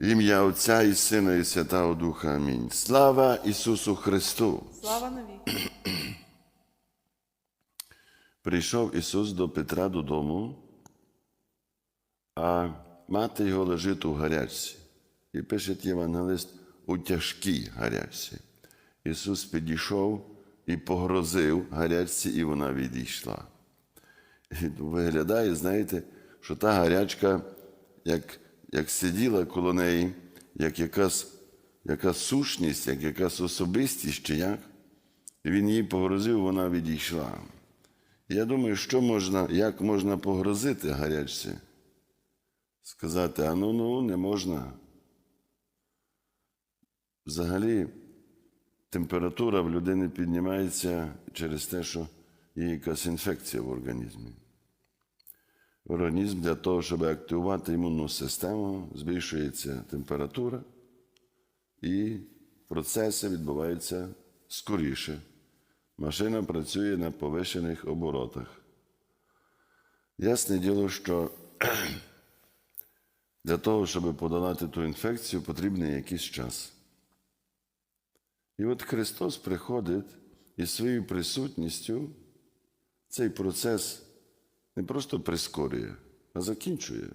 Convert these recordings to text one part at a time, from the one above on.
Ім'я Отця і Сина, і Святого Духа. Амінь. Слава Ісусу Христу! Слава навіки. Прийшов Ісус до Петра додому, а мати його лежить у гарячці. І пише євангелист у тяжкій гарячці. Ісус підійшов і погрозив гарячці, і вона відійшла. І виглядає, знаєте, що та гарячка, як, як сиділа коло неї, як якась, якась сущність, як якась особистість чи як. Він їй погрозив, вона відійшла. Я думаю, що можна, як можна погрозити гарячці? Сказати, а ну ну не можна. Взагалі, температура в людини піднімається через те, що є якась інфекція в організмі. Організм для того, щоб активувати імунну систему, збільшується температура, і процеси відбуваються скоріше. Машина працює на повишених оборотах. Ясне діло, що для того, щоб подолати ту інфекцію, потрібний якийсь час. І от Христос приходить і своєю присутністю цей процес не просто прискорює, а закінчує.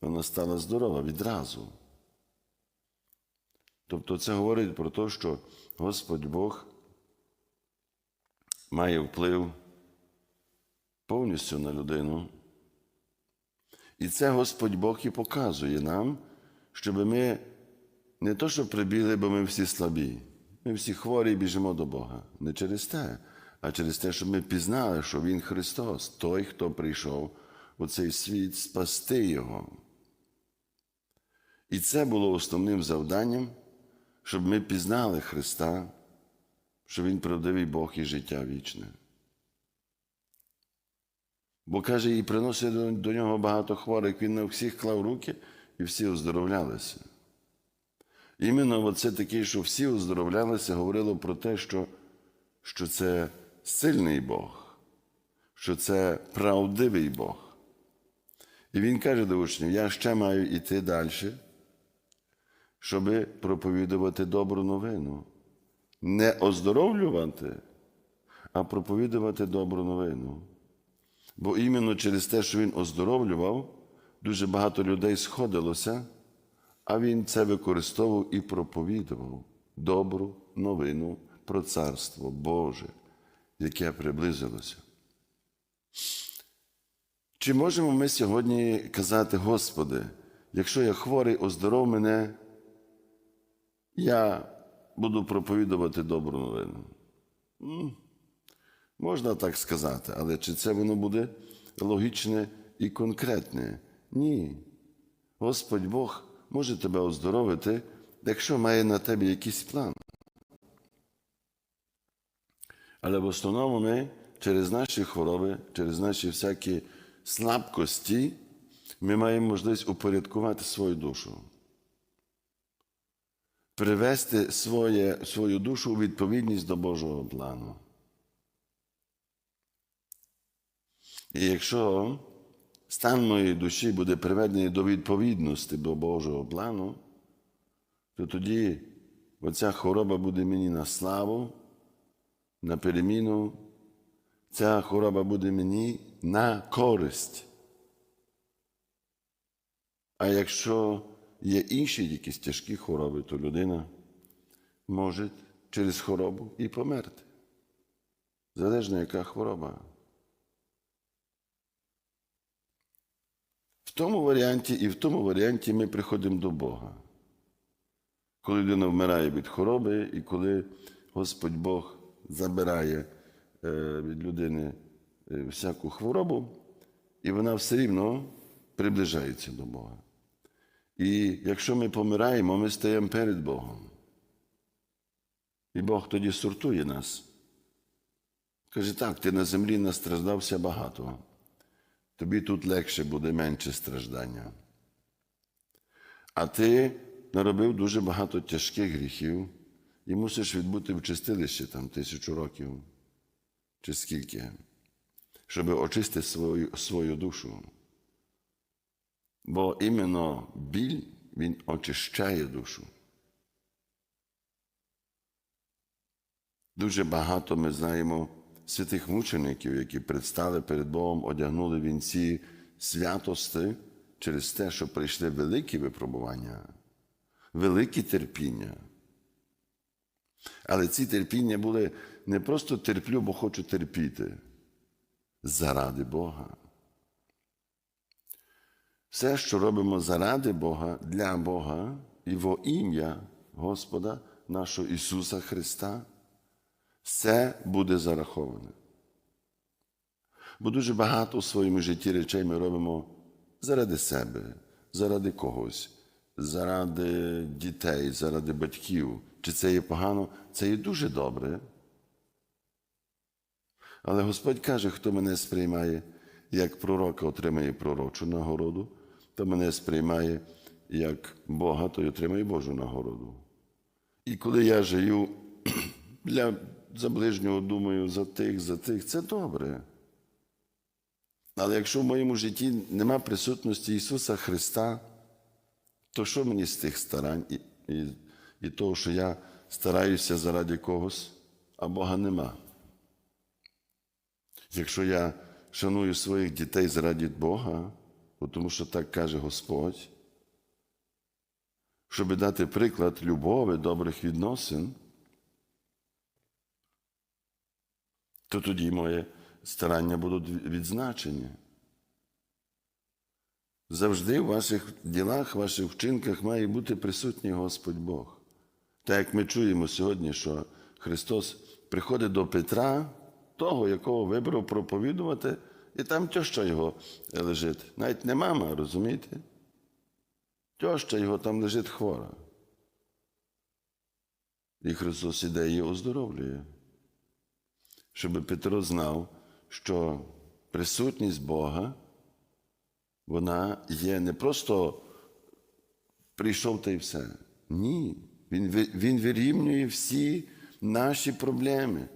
Вона стала здорова відразу. Тобто це говорить про те, що Господь Бог має вплив повністю на людину. І це Господь Бог і показує нам, щоб ми не то, що прибігли, бо ми всі слабі, ми всі хворі і біжимо до Бога. Не через те, а через те, щоб ми пізнали, що Він Христос, той, хто прийшов у цей світ спасти Його. І це було основним завданням, щоб ми пізнали Христа, що Він правдивий Бог і життя вічне. Бо каже, і приносить до, нього багато хворих, він на всіх клав руки і всі оздоровлялися. Іменно оце таке, що всі оздоровлялися, говорило про те, що, що це сильний Бог, що це правдивий Бог. І він каже до учнів: я ще маю йти далі, щоб проповідувати добру новину. Не оздоровлювати, а проповідувати добру новину. Бо іменно через те, що він оздоровлював, дуже багато людей сходилося, а він це використовував і проповідував добру новину про Царство Боже, яке приблизилося. Чи можемо ми сьогодні казати, Господи, якщо я хворий, оздоров мене, я буду проповідувати добру новину? Можна так сказати, але чи це воно буде логічне і конкретне? Ні. Господь Бог може тебе оздоровити, якщо має на тебе якийсь план. Але в основному ми через наші хвороби, через наші всякі слабкості, ми маємо можливість упорядкувати свою душу. Привести своє, свою душу у відповідність до Божого плану. І якщо стан моєї душі буде приведений до відповідності до Божого плану, то тоді оця хвороба буде мені на славу, на переміну, ця хвороба буде мені на користь. А якщо є інші якісь тяжкі хвороби, то людина може через хворобу і померти. Залежно, яка хвороба. В тому варіанті і в тому варіанті ми приходимо до Бога. Коли людина вмирає від хвороби, і коли Господь Бог забирає е, від людини е, всяку хворобу, і вона все рівно приближається до Бога. І якщо ми помираємо, ми стаємо перед Богом. І Бог тоді сортує нас. Каже, так, ти на землі настраждався багато тобі тут легше буде менше страждання. А ти наробив дуже багато тяжких гріхів і мусиш відбути в чистилищі там тисячу років чи скільки, щоб очистити свою, свою душу. Бо іменно біль він очищає душу. Дуже багато ми знаємо святих мучеників, які предстали перед Богом, одягнули вінці святости через те, що прийшли великі випробування, великі терпіння. Але ці терпіння були не просто терплю, бо хочу терпіти заради Бога. Все, що робимо заради Бога, для Бога і во ім'я Господа нашого Ісуса Христа, все буде зараховане. Бо дуже багато у своєму житті речей ми робимо заради себе, заради когось, заради дітей, заради батьків. Чи це є погано? Це є дуже добре. Але Господь каже, хто мене сприймає як пророка, отримає пророчу нагороду, хто мене сприймає як Бога, той отримає Божу нагороду. І коли я живу для за ближнього думаю, за тих, за тих, це добре. Але якщо в моєму житті нема присутності Ісуса Христа, то що мені з тих старань і, і, і того, що я стараюся заради когось, а Бога нема? Якщо я шаную своїх дітей заради Бога, тому що так каже Господь, щоб дати приклад любові, добрих відносин, то тоді моє старання будуть відзначені. Завжди в ваших ділах, в ваших вчинках має бути присутній Господь Бог. Так як ми чуємо сьогодні, що Христос приходить до Петра, того, якого вибрав проповідувати, і там тьоща його лежить. Навіть не мама, розумієте? Тьоща його там лежить хвора. І Христос іде її оздоровлює щоб Петро знав, що присутність Бога, вона є не просто прийшов та й все. Ні. Він, він вирівнює всі наші проблеми.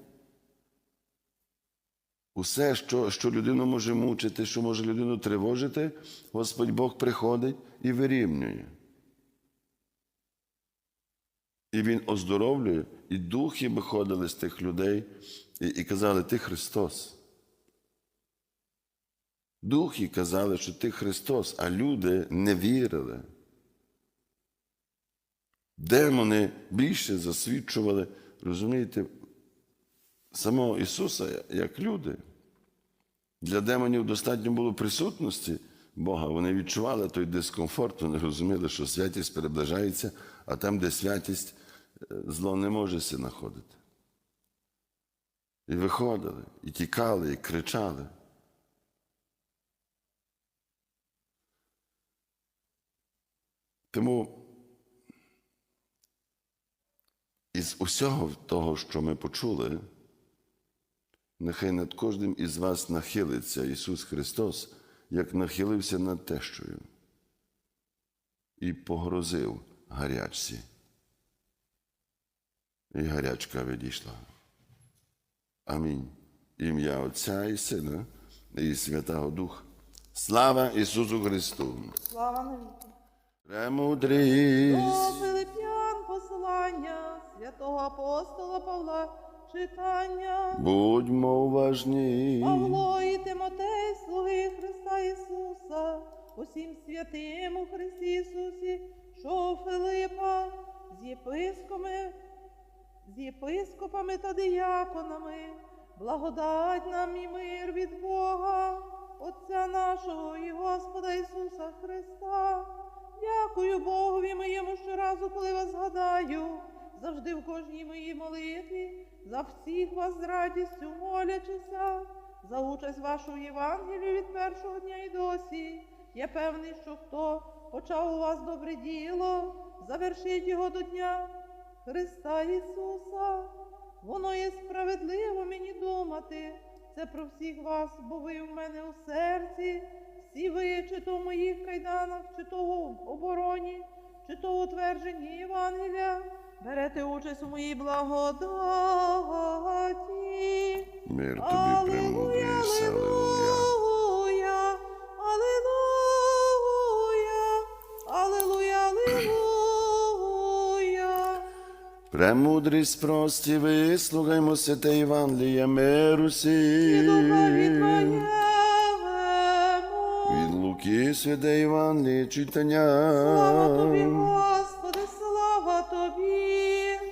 Усе, що, що людину може мучити, що може людину тривожити, Господь Бог приходить і вирівнює. І Він оздоровлює, і духи виходили з тих людей і, і казали, ти Христос. Духи казали, що ти Христос, а люди не вірили. Демони більше засвідчували, розумієте, самого Ісуса як люди. Для демонів достатньо було присутності Бога. Вони відчували той дискомфорт, вони розуміли, що святість переближається, а там, де святість, зло не може знаходити. І виходили, і тікали, і кричали. Тому із усього того, що ми почули, нехай над кожним із вас нахилиться Ісус Христос, як нахилився над тещою і погрозив гарячці. І гарячка відійшла. Амінь. Ім'я Отця і Сина і Святого Духа. Слава Ісусу Христу! Слава навіки. Премудрість! До Филип'ян послання святого апостола Павла читання. Будьмо уважні. Павло і Тимотей, слуги Христа Ісуса, усім святим у Христі Ісусі, що у Филипа з єпископами, з єпископами та дияконами, благодать нам і мир від Бога, Отця нашого і Господа Ісуса Христа. Дякую Богові моєму щоразу, коли вас згадаю, завжди в кожній моїй молитві, за всіх вас з радістю молячися, за участь вашу в Євангелію від першого дня і досі. Я певний, що хто почав у вас добре діло, завершить його до дня Христа Ісуса. Воно є справедливо мені думати. Це про всіх вас, бо ви в мене у серці. Всі ви, чи то в моїх кайданах, чи то в обороні, чи то у утвердженні Євангелія, берете участь у моїй благодаті. Мир тобі примудрість, алелуя. Премудрість прості, вислухаймо святе Євангеліє миру сі. Від Луки святе Євангеліє читання. Слава тобі,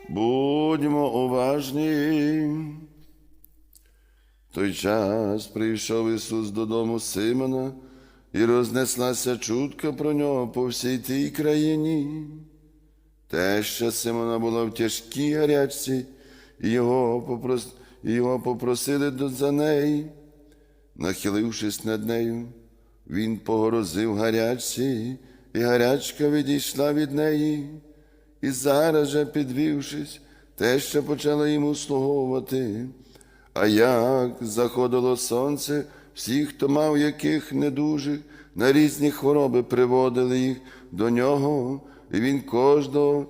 Будьмо уважні. Той час прийшов Ісус додому Симона, і рознеслася чутка про нього по всій тій країні. Теща Симона була в тяжкій гарячці, і його, попрос... його попросили за неї. Нахилившись над нею, він погрозив гарячці, і гарячка відійшла від неї. І зараз же, підвівшись, теща почала йому слуговувати. А як заходило сонце, всі, хто мав яких недужих, на різні хвороби приводили їх до нього, і він кожного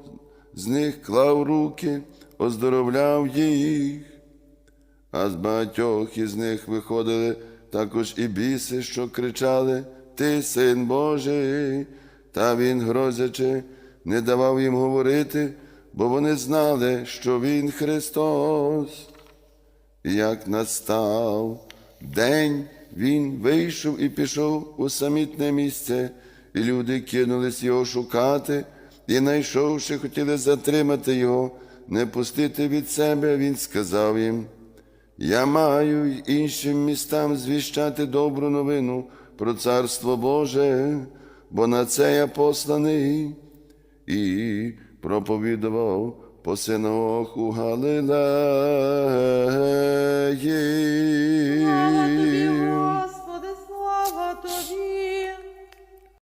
з них клав руки, оздоровляв їх. А з багатьох із них виходили також і біси, що кричали Ти син Божий, та він, грозячи, не давав їм говорити, бо вони знали, що він Христос. І як настав день, він вийшов і пішов у самітне місце, і люди кинулись його шукати, і, знайшовши, хотіли затримати його, не пустити від себе, він сказав їм. Я маю іншим містам звіщати добру новину про Царство Боже, бо на це я посланий і проповідував по синах у Галилеї.